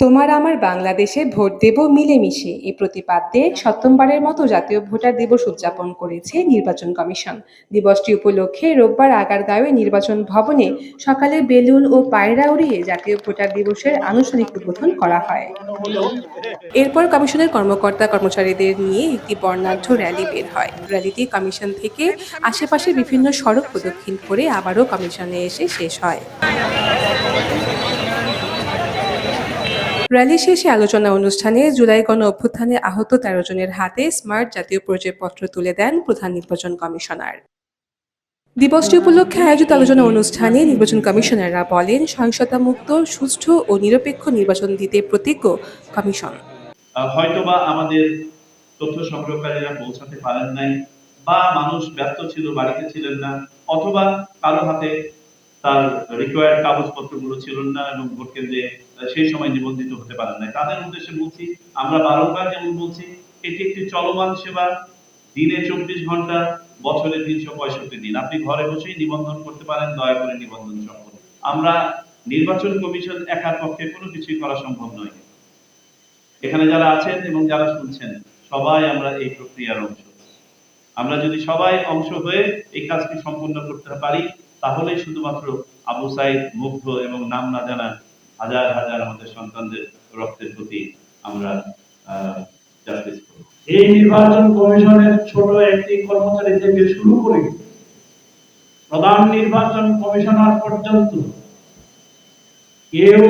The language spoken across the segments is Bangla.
তোমার আমার বাংলাদেশে ভোট দেব মিলেমিশে। এই প্রতিপাদ্যে সপ্তমবারের মতো জাতীয় ভোটার দিবস উদযাপন করেছে নির্বাচন কমিশন। দিবসটি উপলক্ষে রোববার আগারগাঁওয়ে নির্বাচন ভবনে সকালে বেলুন ও পায়রা উড়িয়ে জাতীয় ভোটার দিবসের আনুষ্ঠানিক উদ্বোধন করা হয়। এরপর কমিশনের কর্মকর্তা কর্মচারীদের নিয়ে একটি বর্ণাঢ্য র্যালি বের হয়। র্যালিটি কমিশন থেকে আশেপাশে বিভিন্ন সড়ক প্রদক্ষিণ করে আবারও কমিশনে এসে শেষ হয়। র্যালি শেষে আলোচনা অনুষ্ঠানে জুলাই গণ অভ্যুত্থানে আহত তেরো জনের হাতে স্মার্ট জাতীয় পরিচয়পত্র তুলে দেন প্রধান নির্বাচন কমিশনার। দিবসটি উপলক্ষে আয়োজিত আলোচনা অনুষ্ঠানে নির্বাচন কমিশনাররা বলেন সহিংসতা মুক্ত সুষ্ঠু ও নিরপেক্ষ নির্বাচন দিতে প্রতিজ্ঞ কমিশন। হয়তোবা আমাদের তথ্য সংগ্রহকারীরা পৌঁছাতে পারেন নাই বা মানুষ ব্যস্ত ছিল, বাড়িতে ছিলেন না, অথবা কারও হাতে তার রিকোয়ার্ড কাগজপত্রগুলো ছিল না এবং ভোট কেন্দ্রে সেই সময় নিবন্ধিত হতে পারেন নাই। তাদের উদ্দেশ্যে বলছি, আমরা বারংবার যেমন বলছি, এটি একটি চলমান সেবা। দিনে চব্বিশ ঘণ্টা, বছরে তিনশো পঁয়ষট্টি দিন। আপনি ঘরে বসেই নিবন্ধন করতে পারেন, দয়া করে নিবন্ধন সম্পন্ন আমরা নির্বাচন কমিশন একার পক্ষে কোনো কিছুই করা সম্ভব নয়। এখানে যারা আছেন এবং যারা শুনছেন, সবাই আমরা এই প্রক্রিয়ার অংশ। আমরা যদি সবাই অংশ হয়ে এই কাজটি সম্পূর্ণ করতে পারি তাহলেই শুধুমাত্র আবু সাইদ মুগ্ধ এবং নাম না জানা হাজার হাজার আমাদের সন্তানদের রক্তের প্রতি আমরা জাস্টিস করব। এই নির্বাচন কমিশনের ছোট একটি কর্মচারী থেকে শুরু করে প্রধান নির্বাচন কমিশনার পর্যন্ত কেউ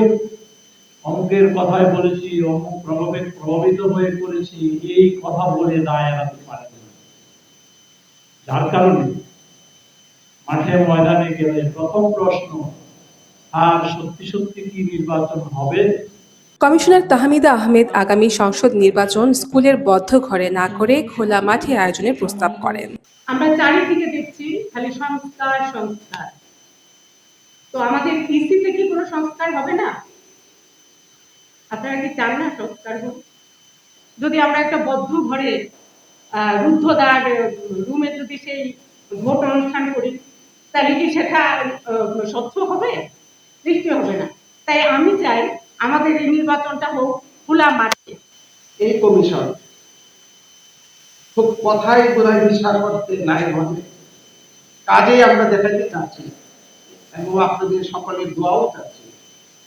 অঙ্কের কথায় বলেছি, অমুক প্রভাবে প্রভাবিত হয়ে করেছি এই কথা বলে দায় এড়াতে পারে না। যার কারণে মাঠে ময়দানে গেলে প্রথম প্রশ্ন আর সত্যি সত্যি কি নির্বাচন হবে? কমিশনার তাহমিদা আহমেদ আগামী সংসদ নির্বাচন স্কুলের বদ্ধ ঘরে না করে খোলা মাঠে আয়োজনের প্রস্তাব করেন। আমরা চারিদিকে দেখছি খালি সংস্কার সংস্কার। তো আমাদের ইসিতে কি কোনো সংস্কার হবে না? আপনারা কি চান না সংস্কার হোক? যদি আমরা একটা বদ্ধ ঘরে আহ, রুদ্ধদ্বার রুমে যদি সেই ভোট অনুষ্ঠান করি তাহলে কি সেটা স্বচ্ছ হবে? নিশ্চয় হবে না। তাই আমি চাই আমাদের এই নির্বাচনটা হোক খোলা মাঠে। এই কমিশন খুব কথাই বোধহয় বিশ্বাস করতে নাই হবে কাজেই আমরা দেখাতে চাচ্ছি। এবং আপনাদের সকলের দোয়াও চাচ্ছি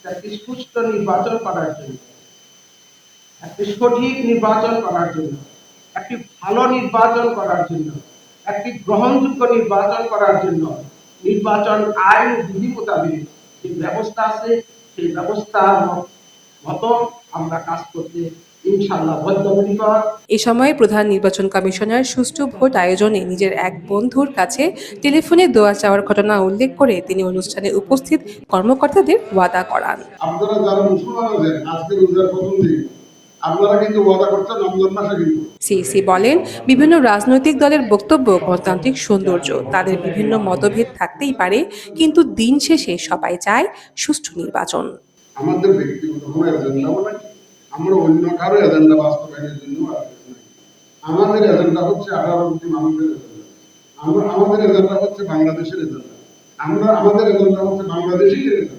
একটি সুষ্ঠু নির্বাচন করার জন্য, একটি সঠিক নির্বাচন করার জন্য, একটি ভালো নির্বাচন করার জন্য, একটি গ্রহণযোগ্য নির্বাচন করার জন্য নির্বাচন আইন বিধি মোতাবেক যে ব্যবস্থা আছে সেই ব্যবস্থা মতো আমরা কাজ করতে এ সময় প্রধান নির্বাচন কমিশনার সুষ্ঠু ভোট আয়োজনে নিজের এক বন্ধুর কাছে টেলিফোনে দোয়া চাওয়ার ঘটনা উল্লেখ করে তিনি অনুষ্ঠানে উপস্থিত কর্মকর্তাদের ওয়াদা করান। আপনারা যারা মুসলমান আছেন আজকে রোজার প্রথম দিন সিইসি বলেন বিভিন্ন রাজনৈতিক দলের বক্তব্য গণতান্ত্রিক সৌন্দর্য তাদের বিভিন্ন মতভেদ থাকতেই পারে কিন্তু দিন শেষে সবাই চায় সুষ্ঠু নির্বাচন। আমাদের ব্যক্তিগত কোনো এজেন্ডা মানে আমরা অন্য কারও এজেন্ডা বাস্তবায়নের জন্য আমাদের এজেন্ডা হচ্ছে আঠারো কোটি মানুষের এজেন্ডা। আমরা আমাদের এজেন্ডা হচ্ছে বাংলাদেশের এজেন্ডা। আমরা আমাদের এজেন্ডা হচ্ছে বাংলাদেশি এজেন্ডা।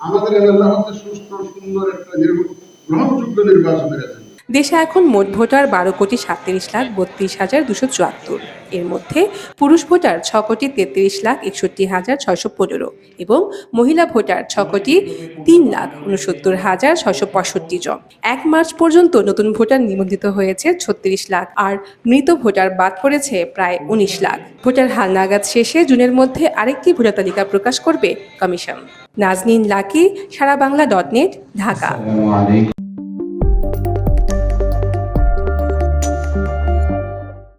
আমাদের এজেন্ডা হচ্ছে সুস্থ সুন্দর একটা নির্ব- গ্রহণযোগ্য নির্বাচনের এজেন্ডা দেশে এখন মোট ভোটার বারো কোটি সাতত্রিশ লাখ বত্রিশ হাজার দুশো চুয়াত্তর। এর মধ্যে পুরুষ ভোটার ছ কোটি তেত্রিশ লাখ একষট্টি হাজার ছয়শো পনেরো এবং মহিলা ভোটার ছ কোটি তিন লাখ উনসত্তর হাজার ছয়শো পঁয়ষট্টি জন। এক মার্চ পর্যন্ত নতুন ভোটার নিবন্ধিত হয়েছে ছত্রিশ লাখ আর মৃত ভোটার বাদ পড়েছে প্রায় উনিশ লাখ। ভোটার হালনাগাদ শেষে জুনের মধ্যে আরেকটি ভোটার তালিকা প্রকাশ করবে commission. Nazneen Lucky, Sara Bangla dot net, Dhaka.